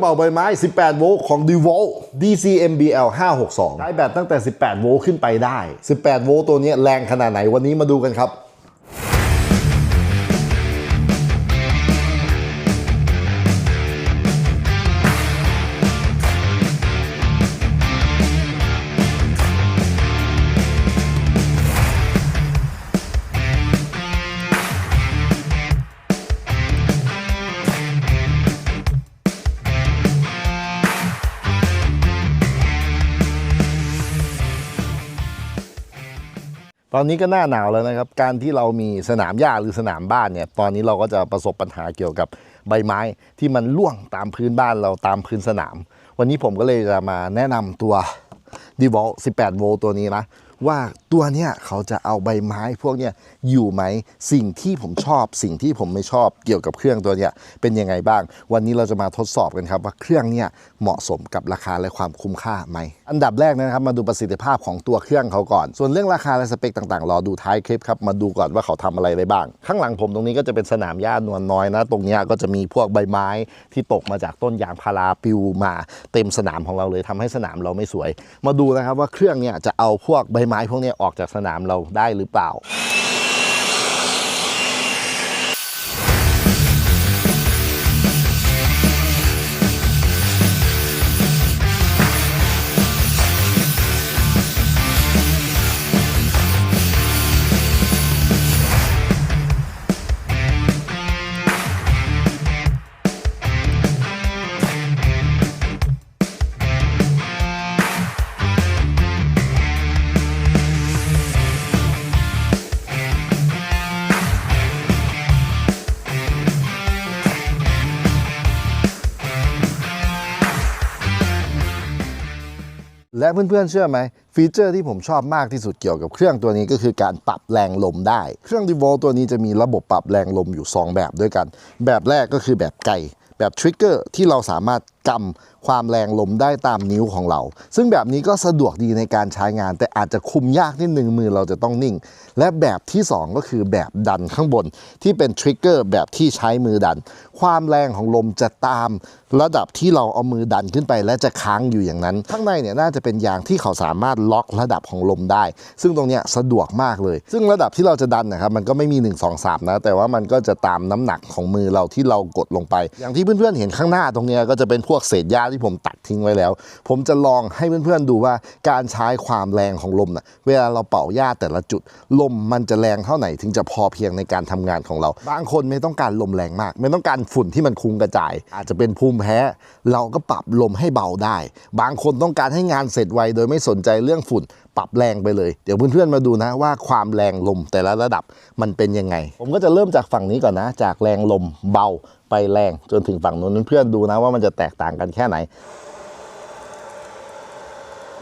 เป่าใบไม้ 18 โวลต์ของ d e v o l DCMBL 562 ใช้แบตตั้งแต่ 18 โวลต์ขึ้นไปได้ 18 โวลต์ตัวนี้แรงขนาดไหนวันนี้มาดูกันครับ ตอนนี้ก็หน้าหนาวแล้วนะครับ การที่เรามีสนามหญ้าหรือสนามบ้านเนี่ย ตอนนี้เราก็จะประสบปัญหาเกี่ยวกับใบไม้ที่มันร่วงตามพื้นบ้านเราตามพื้นสนาม วันนี้ผมก็เลยจะมาแนะนำตัว d e v o l 18 โวลต์ตัวนี้นะ ว่าตัวเนี้ยเขาจะเอาใบไม้พวกเนี้ย อยู่ไหม สิ่งที่ผมชอบสิ่งที่ผมไม่ชอบเกี่ยวกับเครื่องตัวเนี้ยเป็นยังไงบ้าง วันนี้เราจะมาทดสอบกันครับว่าเครื่องเนี้ยเหมาะสมกับราคาและความคุ้มค่าไหม อันดับแรกนะครับมาดูประสิทธิภาพของตัวเครื่องเขาก่อน ส่วนเรื่องราคาและสเปคต่างๆ รอดูท้ายคลิปครับมาดูก่อนว่าเขาทำอะไรได้บ้าง ข้างหลังผมตรงนี้ก็จะเป็นสนามหญ้านวลน้อยนะ ตรงเนี้ยก็จะมีพวกใบไม้ที่ตกมาจากต้นยางพาราปลิวมาเต็มสนามของเราเลยทำให้สนามเราไม่สวย มาดูนะครับว่าเครื่องเนี่ยจะเอาพวกใบไม้พวกนี้ออกจากสนามเราได้หรือเปล่า เพื่อนๆเชื่อไหม ฟีเจอร์ที่ผมชอบมากที่สุดเกี่ยวกับเครื่องตัวนี้ก็คือการปรับแรงลมได้ เครื่องดิวอ์ตัวนี้จะมีระบบปรับแรงลมอยู่ 2 แบบด้วยกัน แบบแรกก็คือแบบไกลแบบทริกเกอร์ที่เราสามารถกำ ความแรงลมได้ตามนิ้วของเรา ซึ่งแบบนี้ก็สะดวกดีในการใช้งาน แต่อาจจะคุมยากนิดนึงมือเราจะต้องนิ่ง และแบบที่ 2 ก็คือแบบดันข้างบน ที่เป็นทริกเกอร์แบบที่ใช้มือดัน ความแรงของลมจะตามระดับที่เราเอามือดันขึ้นไปและจะค้างอยู่อย่างนั้น ข้างในเนี่ยน่าจะเป็นยางที่เขาสามารถล็อกระดับของลมได้ ซึ่งตรงเนี้ยสะดวกมากเลย ซึ่งระดับที่เราจะดันนะครับมันก็ไม่มี 1 2 3 นะ แต่ว่ามันก็จะตามน้ำหนักของมือเราที่เรากดลงไป อย่างที่เพื่อนๆเห็นข้างหน้าตรงเนี้ยก็จะเป็นพวกเศษหญ้าที่ผมตัดทิ้งไว้แล้ว ผมจะลองให้เพื่อนๆดูว่าการใช้ความแรงของลมนะเวลาเราเป่าหญ้าแต่ละจุด ลมมันจะแรงเท่าไหร่ถึงจะพอเพียงในการทำงานของเรา บางคนไม่ต้องการลมแรงมาก ไม่ต้องการฝุ่นที่มันคุ้งกระจาย อาจจะเป็นภูมิแพ้ เราก็ปรับลมให้เบาได้ บางคนต้องการให้งานเสร็จไวโดยไม่สนใจเรื่องฝุ่นปรับแรงไปเลย เดี๋ยวเพื่อนๆมาดูนะว่าความแรงลมแต่ละระดับมันเป็นยังไง ผมก็จะเริ่มจากฝั่งนี้ก่อนนะ จากแรงลมเบา ไปแรงจนถึงฝั่งนู้นเพื่อนๆดูนะว่ามันจะแตกต่างกันแค่ไหน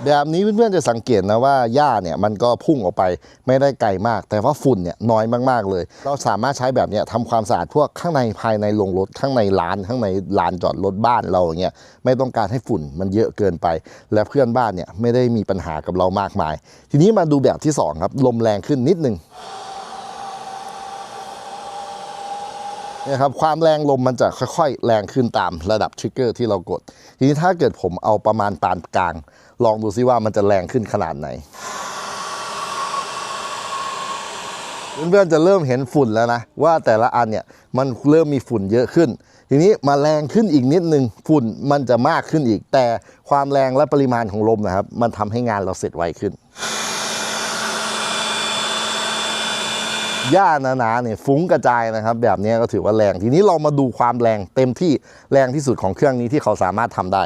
แบบนี้เพื่อนๆจะสังเกตนะว่าหญ้าเนี่ยมันก็พุ่งออกไปไม่ได้ไกลมาก แต่ว่าฝุ่นเนี่ยน้อยมากๆเลย เราสามารถใช้แบบเนี้ยทำความสะอาดพวกข้างในภายในโรงรถข้างในร้านข้างในลานจอดรถบ้านเราอย่างเงี้ยไม่ต้องการให้ฝุ่นมันเยอะเกินไป และเพื่อนบ้านเนี่ยไม่ได้มีปัญหากับเรามากมาย ทีนี้มาดูแบบที่สองครับลมแรงขึ้นนิดนึง เนี่ยครับความแรงลมมันจะค่อยๆ แรงขึ้นตามระดับทริกเกอร์ที่เรากด ทีนี้ถ้าเกิดผมเอาประมาณปานกลาง ลองดูซิว่ามันจะแรงขึ้นขนาดไหน เพื่อนๆจะเริ่มเห็นฝุ่นแล้วนะ ว่าแต่ละอันเนี่ยมันเริ่มมีฝุ่นเยอะขึ้น ทีนี้มาแรงขึ้นอีกนิดนึงฝุ่นมันจะมากขึ้นอีก แต่ความแรงและปริมาณของลมนะครับ มันทำให้งานเราเสร็จไวขึ้น หญ้าหนาๆเนี่ยฟุ้งกระจายนะครับ แบบนี้ก็ถือว่าแรงทีนี้เรามาดูความแรงเต็มที่แรงที่สุดของเครื่องนี้ที่เขาสามารถทำได้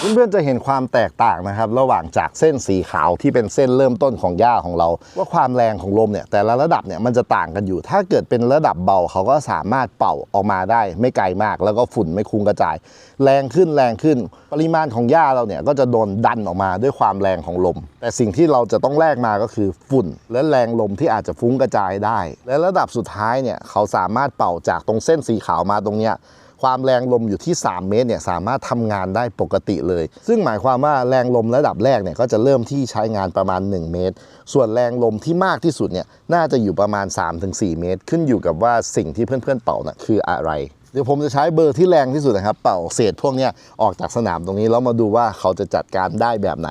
เพื่อนๆจะเห็นความแตกต่างนะครับ ระหว่างจากเส้นสีขาวที่เป็นเส้นเริ่มต้นของหญ้าของเรา ว่าความแรงของลมเนี่ยแต่ละระดับเนี่ยมันจะต่างกันอยู่ ถ้าเกิดเป็นระดับเบาเขาก็สามารถเป่าออกมาได้ ไม่ไกลมาก แล้วก็ฝุ่นไม่คุ้งกระจาย แรงขึ้นแรงขึ้น ปริมาณของหญ้าเราเนี่ยก็จะโดนดันออกมาด้วยความแรงของลม แต่สิ่งที่เราจะต้องแลกมาก็คือฝุ่น และแรงลมที่อาจจะฟุ้งกระจายได้ และระดับสุดท้ายเนี่ยเขาสามารถเป่าจากตรงเส้นสีขาวมาตรงเนี้ย ความแรงลมอยู่ที่ 3 เมตรเนี่ยสามารถทำงานได้ปกติเลย ซึ่งหมายความว่าแรงลมระดับแรกเนี่ยก็จะเริ่มที่ใช้งานประมาณ 1 เมตร ส่วนแรงลมที่มากที่สุดเนี่ยน่าจะอยู่ประมาณ 3-4 เมตร ขึ้นอยู่กับว่าสิ่งที่เพื่อนๆเป่าน่ะคืออะไรเดี๋ยวผมจะใช้เบอร์ที่แรงที่สุดนะครับ เป่าเศษพวกเนี้ยออกจากสนามตรงนี้แล้วมาดูว่าเขาจะจัดการได้แบบไหน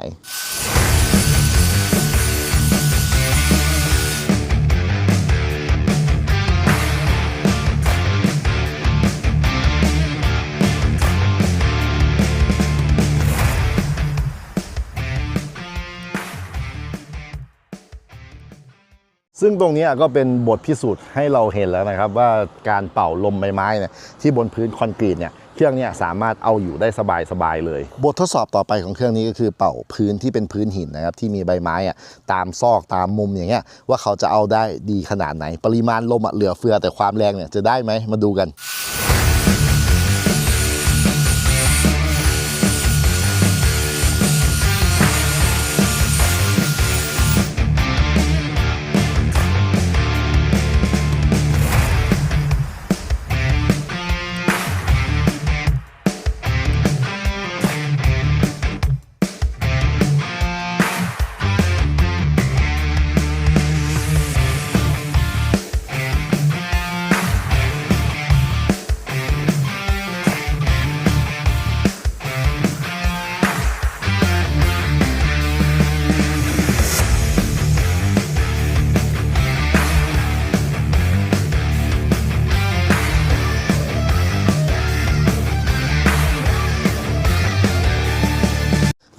ซึ่งตรงนี้ก็เป็นบทพิสูจน์ให้เราเห็นแล้วนะครับ ว่าการเป่าลมใบไม้เนี่ยที่บนพื้นคอนกรีตเนี่ยเครื่องเนี่ยสามารถเอาอยู่ได้สบายๆเลย บททดสอบต่อไปของเครื่องนี้ก็คือเป่าพื้นที่เป็นพื้นหินนะครับที่มีใบไม้อะตามซอกตามมุมอย่างเงี้ยว่าเขาจะเอาได้ดีขนาดไหน ปริมาณลมอะเหลือเฟือแต่ความแรงเนี่ยจะได้ไหมมาดูกัน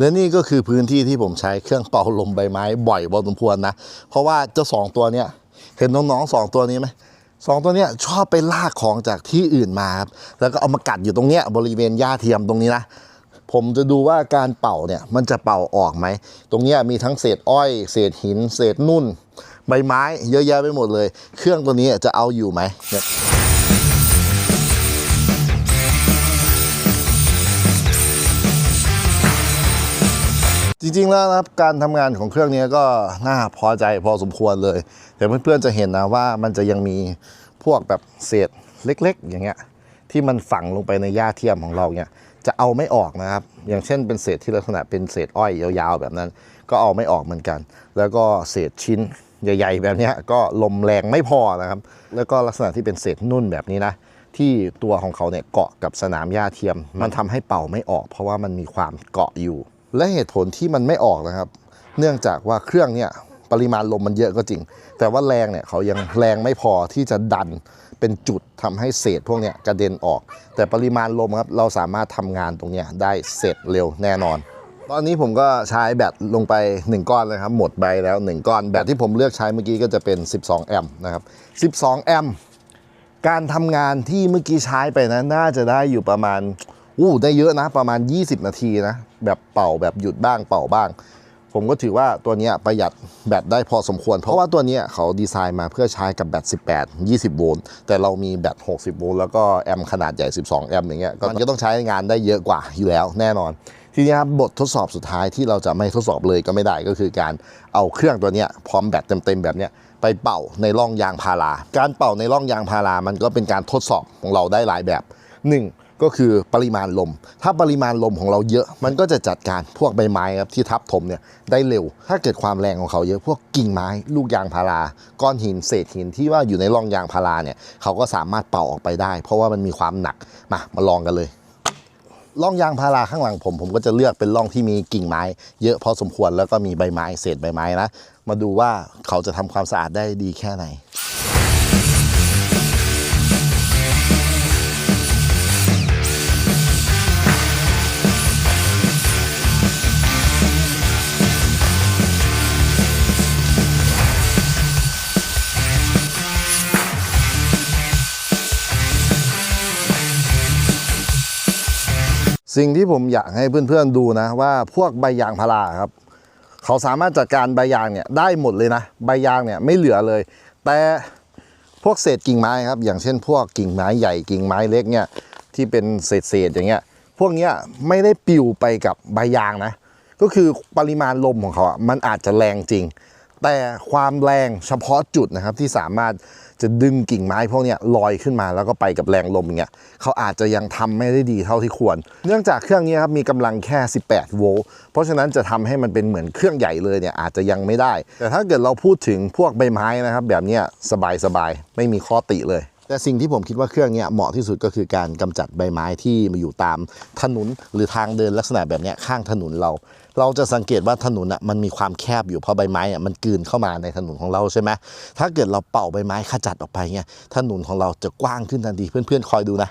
และนี่ก็คือพื้นที่ที่ผมใช้เครื่องเป่าลมใบไม้บ่อยพอสมควรนะ เพราะว่าเจ้าสองตัวเนี้ยเห็นน้องๆสองตัวนี้ไหมสองตัวเนี้ยชอบไปลากของจากที่อื่นมาครับแล้วก็เอามากัดอยู่ตรงเนี้ยบริเวณหญ้าเทียมตรงนี้นะผมจะดูว่าการเป่าเนี่ยมันจะเป่าออกไหม ตรงเนี้ยมีทั้งเศษอ้อย เศษหิน เศษนุ่น ใบไม้ เยอะแยะไปหมดเลย เครื่องตัวนี้จะเอาอยู่ไหมเนี่ย จริงๆแล้วนะครับการทำงานของเครื่องนี้ก็น่าพอใจพอสมควรเลย แต่เพื่อนๆจะเห็นนะว่ามันจะยังมีพวกแบบเศษเล็ก ๆ อย่างเงี้ยที่มันฝังลงไปในหญ้าเทียมของเราเนี่ยจะเอาไม่ออกนะครับ อย่างเช่นเป็นเศษที่ลักษณะเป็นเศษอ้อยยาวๆ แบบนั้น ก็เอาไม่ออกเหมือนกัน แล้วก็เศษชิ้นใหญ่ ๆ แบบนี้ก็ลมแรงไม่พอนะครับ แล้วก็ลักษณะที่เป็นเศษนุ่นแบบนี้นะที่ตัวของเขาเนี่ยเกาะกับสนามหญ้าเทียม มันทำให้เป่าไม่ออก เพราะว่ามันมีความเกาะอยู่ และเหตุผลที่มันไม่ออกนะครับ เนื่องจากว่าเครื่องเนี่ยปริมาณลมมันเยอะก็จริง แต่ว่าแรงเนี่ยเขายังแรงไม่พอที่จะดันเป็นจุดทำให้เศษพวกเนี้ยกระเด็นออก แต่ปริมาณลมครับเราสามารถทำงานตรงเนี้ยได้เสร็จเร็วแน่นอน ตอนนี้ผมก็ใช้แบตลงไป 1 ก้อนเลยครับ หมดไปแล้ว 1 ก้อน แบตที่ผมเลือกใช้เมื่อกี้ก็จะเป็น 12 แอมป์นะครับ 12 แอมป์การทำงานที่เมื่อกี้ใช้ไปนะน่าจะได้อยู่ประมาณ อู้ได้เยอะนะประมาณ 20 นาทีนะ แบบเป่าแบบหยุดบ้างเป่าบ้าง ผมก็ถือว่าตัวนี้ประหยัดแบตได้พอสมควร เพราะว่าตัวนี้เขาดีไซน์มาเพื่อใช้กับแบต 18 20 โวลต์แต่เรามีแบต 60 โวลต์แล้วก็แอมขนาดใหญ่ 12 แอมอย่างเงี้ยก็มันก็ต้องใช้งานได้เยอะกว่าอยู่แล้วแน่นอนทีนี้ครับบททดสอบสุดท้ายที่เราจะไม่ทดสอบเลยก็ไม่ได้ก็คือการเอาเครื่องตัวนี้พร้อมแบตเต็มๆแบบนี้ไปเป่าในร่องยางพารา การเป่าในร่องยางพารามันก็เป็นการทดสอบของเราได้หลายแบบหนึ่ง ก็คือปริมาณลม ถ้าปริมาณลมของเราเยอะ มันก็จะจัดการพวกใบไม้ครับที่ทับถมเนี่ยได้เร็ว ถ้าเกิดความแรงของเขาเยอะพวกกิ่งไม้ ลูกยางพารา ก้อนหินเศษหินที่ว่าอยู่ในร่องยางพาราเนี่ยเขาก็สามารถเป่าออกไปได้ เพราะว่ามันมีความหนักมามาลองกันเลยร่องยางพาราข้างหลังผมผมก็จะเลือกเป็นร่องที่มีกิ่งไม้ เยอะพอสมควรแล้วก็มีใบไม้เศษใบไม้นะมาดูว่าเขาจะทำความสะอาดได้ดีแค่ไหน สิ่งที่ผมอยากให้เพื่อนๆดูนะว่าพวกใบยางพาราครับ เขาสามารถจัดการใบยางเนี่ยได้หมดเลยนะใบยางเนี่ยไม่เหลือเลย แต่พวกเศษกิ่งไม้ครับ อย่างเช่น พวกกิ่งไม้ใหญ่กิ่งไม้เล็กเนี่ยที่เป็นเศษๆอย่างเงี้ย พวกเนี้ยไม่ได้ปลิวไปกับใบยางนะ ก็คือปริมาณลมของเขาอะมันอาจจะแรงจริง แต่ความแรงเฉพาะจุดนะครับที่สามารถ จะดึงกิ่งไม้พวกนี้ลอยขึ้นมาแล้วก็ไปกับแรงลมอย่างเงี้ยเขาอาจจะยังทำไม่ได้ดีเท่าที่ควร เนื่องจากเครื่องนี้ครับมีกำลังแค่ 18 โวลต์เพราะฉะนั้นจะทำให้มันเป็นเหมือนเครื่องใหญ่เลยเนี่ยอาจจะยังไม่ได้ แต่ถ้าเกิดเราพูดถึงพวกใบไม้นะครับ แบบเนี้ยสบายๆไม่มีข้อติเลย แต่สิ่งที่ผมคิดว่าเครื่องนี้เหมาะที่สุดก็คือการกำจัดใบไม้ที่มาอยู่ตามถนนหรือทางเดินลักษณะแบบนี้ข้างถนนเรา เราจะสังเกตว่าถนนอะมันมีความแคบอยู่เพราะใบไม้อะมันกลืนเข้ามาในถนนของเราใช่ไหมถ้าเกิดเราเป่าใบไม้ขจัดออกไปเนี่ยถนนของเราจะกว้างขึ้นทันทีเพื่อนๆคอยดูนะ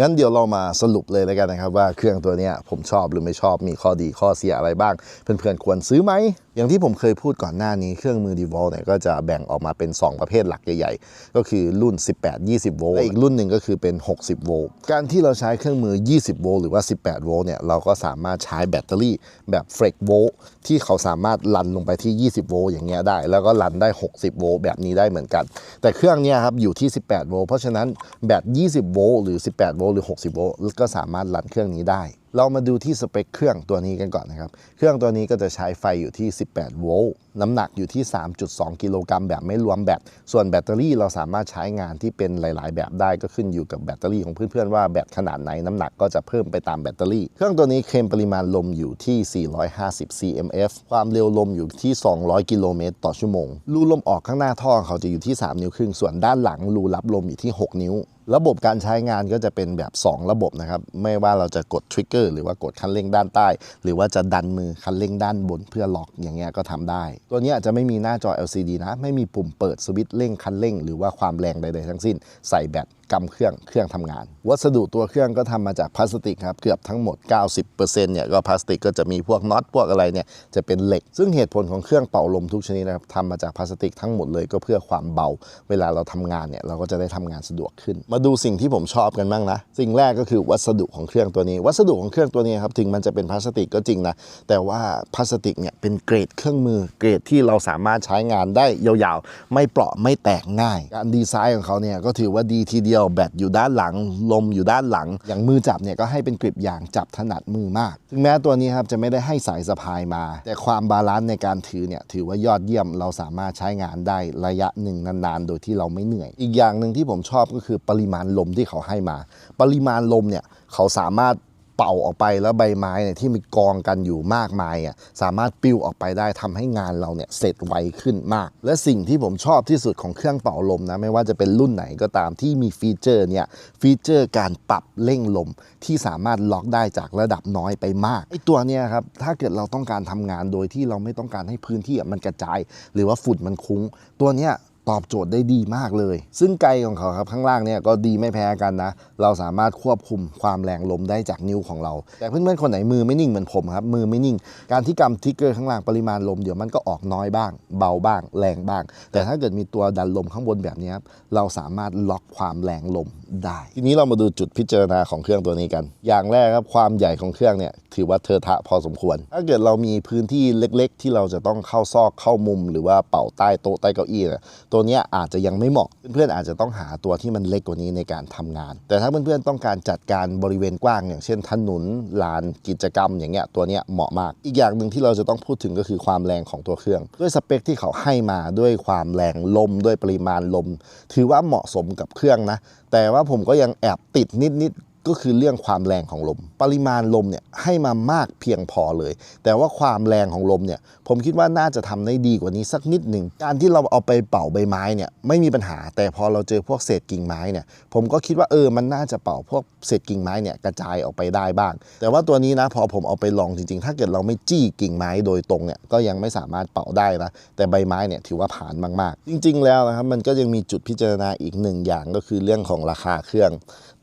งั้นเดี๋ยวเรามาสรุปเลยแล้วกันนะครับ ว่าเครื่องตัวนี้ผมชอบหรือไม่ชอบมีข้อดีข้อเสียอะไรบ้าง เพื่อนๆควรซื้อไหม อย่างที่ผมเคยพูดก่อนหน้านี้เครื่องมือ d e v o l เนี่ยก็จะแบ่งออกมาเป็น 2 ประเภทหลักใหญ่ๆ ก็คือรุ่น 18-20 โวลต์และอีกรุ่นหนึ่งก็คือเป็น 60 โวลต์การที่เราใช้เครื่องมือ 20 โวลต์หรือว่า 18 โวลต์เนี่ยเราก็สามารถใช้แบตเตอรี่แบบเฟรกโวลต์ที่เขาสามารถลันลงไปที่ 20 โวลต์อย่างเงี้ยได้ แล้วก็ลันได้ 60 โวลต์แบบนี้ได้เหมือนกัน แต่เครื่องเนี้ยครับอยู่ที่ 18 โวลต์เพราะฉะนั้นแบต 20 โวลต์หรือ 18 โวลต์หรือ 60 โวลต์ก็สามารถรันเครื่องนี้ได้ เรามาดูที่สเปคเครื่องตัวนี้กันก่อนนะครับ เครื่องตัวนี้ก็จะใช้ไฟอยู่ที่ 18 โวลต์ น้ำหนักอยู่ที่ 3.2 กิโลกรัมแบบไม่รวมแบต ส่วนแบตเตอรี่เราสามารถใช้งานที่เป็นหลาย ๆ แบบได้ก็ขึ้นอยู่กับแบตเตอรี่ของเพื่อน ๆ ว่าแบตขนาดไหนน้ำหนักก็จะเพิ่มไปตามแบตเตอรี่ เครื่องตัวนี้เคลมปริมาณลมอยู่ที่ 450 cmf ความเร็วลมอยู่ที่ 200 กิโลเมตรต่อชั่วโมง รูลมออกข้างหน้าท่อเขาจะอยู่ที่ 3 นิ้วครึ่ง ส่วนด้านหลังรูรับลมอยู่ที่ 6 นิ้วระบบการใช้งานก็จะเป็นแบบ 2 ระบบนะครับ ไม่ว่าเราจะกดทริกเกอร์หรือว่ากดคันเร่งด้านใต้ หรือว่าจะดันมือคันเร่งด้านบนเพื่อล็อกอย่างเงี้ยก็ทำได้ตัวนี้ยจะไม่มีหน้าจอ LCD นะ ไม่มีปุ่มเปิดสวิตช์เร่งคันเร่ง หรือว่าความแรงใด ๆ ทั้งสิ้น ใส่แบตกำเครื่องเครื่องทำงาน วัสดุตัวเครื่องก็ทำมาจากพลาสติกครับ เกือบทั้งหมด 90%เนี่ยก็พลาสติกก็จะมีพวกน็อตพวกอะไรเนี่ยจะเป็นเหล็ก ซึ่งเหตุผลของเครื่องเป่าลมทุกชนิดนะครับทำมาจากพลาสติกทั้งหมดเลยก็เพื่อความเบา เวลาเราทำงานเนี่ยเราก็จะได้ทำงานสะดวกขึ้น มาดูสิ่งที่ผมชอบกันบ้างนะ สิ่งแรกก็คือวัสดุของเครื่องตัวนี้ วัสดุของเครื่องตัวนี้ครับถึงมันจะเป็นพลาสติกก็จริงนะแต่ว่าพลาสติกเนี่ยเป็นเกรดเครื่องมือเกรดที่เราสามารถใช้งานได้ยาวๆ ไม่เปราะไม่แตกง่าย การดีไซน์ของเขาเนี่ยก็ถือว่าดีทีเดียวแบตอยู่ด้านหลัง ลมอยู่ด้านหลัง อย่างมือจับเนี่ยก็ให้เป็นกริบอย่างจับถนัดมือมาก ถึงแม้ตัวนี้ครับจะไม่ได้ให้สายสะพายมา แต่ความบาลานซ์ในการถือเนี่ยถือว่ายอดเยี่ยมเราสามารถใช้งานได้ระยะหนึ่งนานๆ โดยที่เราไม่เหนื่อย อีกอย่างหนึ่งที่ผมชอบก็คือปริมาณลมที่เขาให้มา ปริมาณลมเนี่ยเขาสามารถ เป่าออกไปแล้วใบไม้เนี่ยที่มีกองกันอยู่มากมายอะสามารถปลิวออกไปได้ทำให้งานเราเนี่ยเสร็จไวขึ้นมาก และสิ่งที่ผมชอบที่สุดของเครื่องเป่าลมนะไม่ว่าจะเป็นรุ่นไหนก็ตามที่มีฟีเจอร์เนี่ยฟีเจอร์การปรับเร่งลมที่สามารถล็อกได้จากระดับน้อยไปมากไอตัวเนี้ยครับถ้าเกิดเราต้องการทำงานโดยที่เราไม่ต้องการให้พื้นที่มันกระจาย หรือว่าฝุ่นมันคุ้ง ตัวเนี้ย ตอบโจทย์ได้ดีมากเลย ซึ่งไกลของเขาครับข้างล่างเนี่ยก็ดีไม่แพ้กันนะ เราสามารถควบคุมความแรงลมได้จากนิ้วของเรา แต่เพื่อนๆคนไหนมือไม่นิ่งเหมือนผมครับ มือไม่นิ่ง การที่กำทิกเกอร์ข้างล่างปริมาณลมเดี๋ยวมันก็ออกน้อยบ้าง เบาบ้าง แรงบ้าง แต่ถ้าเกิดมีตัวดันลมข้างบนแบบนี้ครับเราสามารถล็อกความแรงลมได้ ทีนี้เรามาดูจุดพิจารณาของเครื่องตัวนี้กัน อย่างแรกครับความใหญ่ของเครื่องเนี่ยถือว่าเทอะทะพอสมควร ถ้าเกิดเรามีพื้นที่เล็ก ๆ ที่เราจะต้องเข้าซอกเข้ามุม หรือว่าเป่าใต้โต๊ะใต้เก้าอี้เนี่ยตัวนี้อาจจะยังไม่เหมาะ เพื่อนๆอาจจะต้องหาตัวที่มันเล็กกว่านี้ในการทำงาน แต่ถ้าเพื่อนๆต้องการจัดการบริเวณกว้าง อย่างเช่นถนนลานกิจกรรม อย่างเงี้ยตัวนี้เหมาะมาก อีกอย่างหนึ่งที่เราจะต้องพูดถึงก็คือความแรงของตัวเครื่อง ด้วยสเปคที่เขาให้มาด้วยความแรงลมด้วยปริมาณลม ถือว่าเหมาะสมกับเครื่องนะแต่ว่าผมก็ยังแอบติดนิดๆ ก็คือเรื่องความแรงของลม ปริมาณลมเนี่ยให้มามากเพียงพอเลย แต่ว่าความแรงของลมเนี่ยผมคิดว่าน่าจะทำได้ดีกว่านี้สักนิดหนึ่งการที่เราเอาไปเป่าใบไม้เนี่ยไม่มีปัญหา แต่พอเราเจอพวกเศษกิ่งไม้เนี่ยผมก็คิดว่าเออมันน่าจะเป่าพวกเศษกิ่งไม้เนี่ยกระจายออกไปได้บ้าง แต่ว่าตัวนี้นะพอผมเอาไปลองจริงๆ ถ้าเกิดเราไม่จี้กิ่งไม้โดยตรงเนี่ยก็ยังไม่สามารถเป่าได้นะแต่ใบไม้เนี่ยถือว่าผ่านมากๆ จริง ๆ แล้วนะครับมันก็ยังมีจุดพิจารณาอีกหนึ่งอย่างก็คือเรื่องของราคาเครื่อง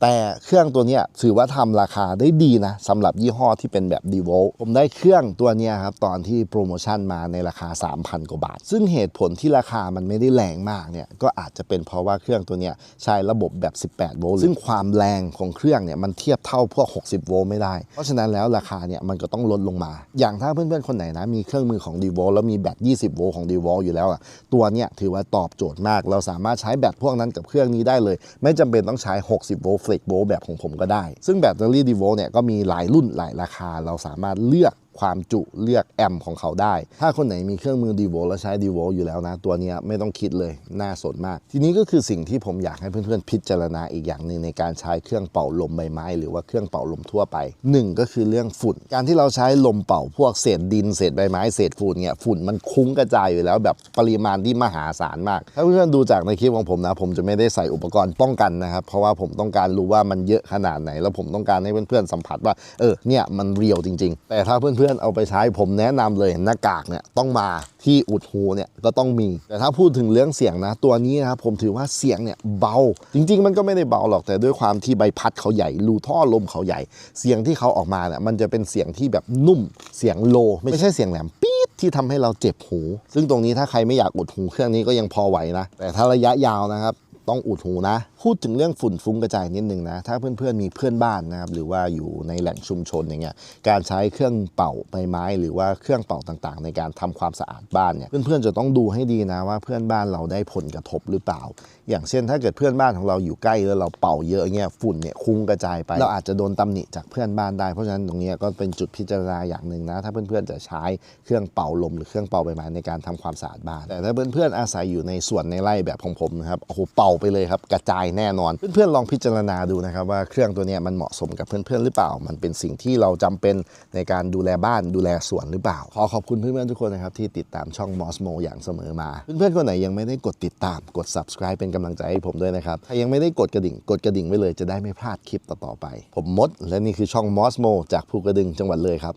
แต่เครื่องตัวนี้ถือว่าทำราคาได้ดีนะสำหรับยี่ห้อที่เป็นแบบ d e v o ผมได้เครื่องตัวนี้ครับตอนที่โปรโมชั่นมาในราคา 3,000 กว่าบาท ซึ่งเหตุผลที่ราคามันไม่ได้แรงมากเนี่ยก็อาจจะเป็นเพราะว่าเครื่องตัวนี้ใช้ระบบแบบ 18 โวลต์ซึ่งความแรงของเครื่องเนี่ยมันเทียบเท่าพวก 60 โวลต์ไม่ได้ เพราะฉะนั้นแล้วราคาเนี่ยมันก็ต้องลดลงมา อย่างถ้าเพื่อนๆคนไหนนะมีเครื่องมือของ d e v o แล้วมีแบต 20 โวลต์ของ d e v o อยู่แล้วอะตัวเนี้ยถือว่าตอบโจทย์มาก เราสามารถใช้แบตพวกนั้นกับเครื่องนี้ได้เลย ไม่จำเป็นต้องใช้ 60 โวลต์ flex โวล์แบบของผมก็ได้ ซึ่งแบตเตอรี่ d e v o เนี่ยก็มีหลายรุ่นหลายราคา เราสามารถเลือก ความจุเลือกแอมของเขาได้ ถ้าคนไหนมีเครื่องมือ d e v o แล้วใช้ d e v o อยู่แล้วนะ ตัวนี้ไม่ต้องคิดเลยน่าสนมาก ทีนี้ก็คือสิ่งที่ผมอยากให้เพื่อนๆ พิจารณาอีกอย่างหนึ่งในการใช้เครื่องเป่าลมใบไม้ หรือว่าเครื่องเป่าลมทั่วไปหนึ่งก็คือเรื่องฝุ่น การที่เราใช้ลมเป่าพวกเศษดินเศษใบไม้เศษฝุ่นเนี่ยฝุ่นมันคุ้งกระจายอยู่แล้วแบบปริมาณที่มหาศาลมาก ถ้าเพื่อนๆดูจากในคลิปของผมนะ ผมจะไม่ได้ใส่อุปกรณ์ป้องกันนะครับเพราะว่าผมต้องการรู้ว่ามันเยอะขนาดไหน แล้วผมต้องการให้เพื่อนๆสัมผัสว่าเออเนี่ยมันเรียวจริง ๆ แต่ถ้าเพื่อนๆเอาไปใช้ผมแนะนำเลยหน้ากากเนี่ยต้องมาที่อุดหูเนี่ยก็ต้องมี แต่ถ้าพูดถึงเรื่องเสียงนะ ตัวนี้นะครับผมถือว่าเสียงเนี่ยเบา จริง ๆ มันก็ไม่ได้เบาหรอกแต่ด้วยความที่ใบพัดเขาใหญ่รูท่อลมเขาใหญ่ เสียงที่เขาออกมาเนี่ยมันจะเป็นเสียงที่แบบนุ่มเสียงโล ไม่ใช่เสียงแหลมปี๊ดที่ทำให้เราเจ็บหู ซึ่งตรงนี้ถ้าใครไม่อยากอุดหูเครื่องนี้ก็ยังพอไหวนะแต่ถ้าระยะยาวนะครับ ต้องอุดหูนะ พูดถึงเรื่องฝุ่นฟุ้งกระจายนิดนึงนะ ถ้าเพื่อนๆมีเพื่อนบ้านนะครับ หรือว่าอยู่ในแหล่งชุมชนอย่างเงี้ย การใช้เครื่องเป่าใบไม้ หรือว่าเครื่องเป่าต่างๆ ในการทำความสะอาดบ้านเนี่ย เพื่อนๆจะต้องดูให้ดีนะว่าเพื่อนบ้านเราได้ผลกระทบหรือเปล่าอย่างเช่นถ้าเกิดเพื่อนบ้านของเราอยู่ใกล้แล้วเราเป่าเยอะเงี้ยฝุ่นเนี่ยคุ้งกระจายไป เราอาจจะโดนตำหนิจากเพื่อนบ้านได้เพราะฉะนั้นตรงเนี้ยก็เป็นจุดพิจารณาอย่างหนึ่งนะ ถ้าเพื่อนๆจะใช้เครื่องเป่าลมหรือเครื่องเป่าใบไม้ในการทำความสะอาดบ้าน แต่ถ้าเพื่อนๆอาศัยอยู่ในสวนในไร่แบบของผมนะครับโอ้โหเป่าไปเลยครับกระจายแน่นอน เพื่อนๆลองพิจารณาดูนะครับว่าเครื่องตัวเนี้ยมันเหมาะสมกับเพื่อนๆหรือเปล่า มันเป็นสิ่งที่เราจำเป็นในการดูแลบ้านดูแลสวนหรือเปล่าขอขอบคุณเพื่อนๆทุกคนนะครับที่ติดตามช่อง Mosmo อย่างเสมอมา เพื่อนๆคนไหนยังไม่ได้กดติดตามกด subscribe เป็นกำลังใจให้ผมด้วยนะครับ ถ้ายังไม่ได้กดกระดิ่ง กดกระดิ่งไว้เลยจะได้ไม่พลาดคลิปต่อๆไป ผมมด และนี่คือช่องมอสโมจากภูกระดึงจังหวัดเลยครับ